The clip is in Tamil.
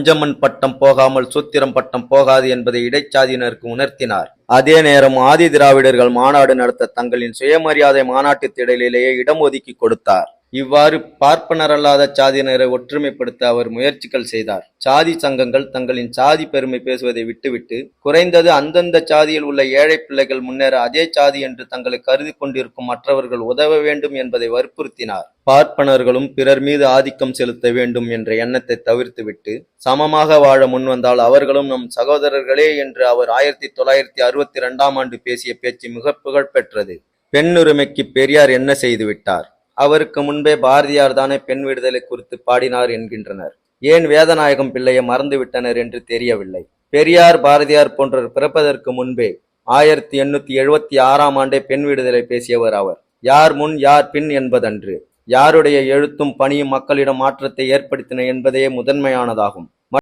பஞ்சமன் பட்டம் போகாமல் சூத்திரம் பட்டம் போகாது என்பதை இடைச்சாதியினருக்கு உணர்த்தினார். அதே நேரம் ஆதி திராவிடர்கள் மாநாடு நடத்த தங்களின் சுயமரியாதை மாநாட்டு திடலிலேயே இடம் ஒதுக்கி கொடுத்தார். இவ்வாறு பார்ப்பனரல்லாத சாதியினரை ஒற்றுமைப்படுத்த அவர் முயற்சிகள் செய்தார். சாதி சங்கங்கள் தங்களின் சாதி பெருமை பேசுவதை விட்டுவிட்டு குறைந்தது அந்தந்த சாதியில் உள்ள ஏழை பிள்ளைகள் முன்னேற அதே சாதி என்று தங்களை கருதி கொண்டிருக்கும் மற்றவர்கள் உதவ வேண்டும் என்பதை வற்புறுத்தினார். பார்ப்பனர்களும் பிறர் மீது ஆதிக்கம் செலுத்த வேண்டும் என்ற எண்ணத்தை தவிர்த்துவிட்டு சமமாக வாழ முன்வந்தால் அவர்களும் நம் சகோதரர்களே என்று அவர் ஆயிரத்தி தொள்ளாயிரத்தி அறுபத்தி இரண்டாம் ஆண்டு பேசிய பேச்சு மிக புகழ்பெற்றது. பெண்ணுரிமைக்கு பெரியார் என்ன செய்துவிட்டார் அவருக்கு முன்பே பாரதியார் தானே பெண் விடுதலை குறித்து பாடினார் என்கின்றனர். ஏன் வேதநாயகம் பிள்ளையை மறந்துவிட்டனர் என்று தெரியவில்லை. பெரியார் பாரதியார் போன்றோர் பிறப்பதற்கு முன்பே ஆயிரத்தி எண்ணூத்தி எழுபத்தி ஆறாம் ஆண்டே பெண் விடுதலை பேசியவர் அவர். யார் முன் யார் பின் என்பதன்று. யாருடைய எழுத்தும் பணியும் மக்களிடம் மாற்றத்தை ஏற்படுத்தின என்பதே முதன்மையானதாகும்.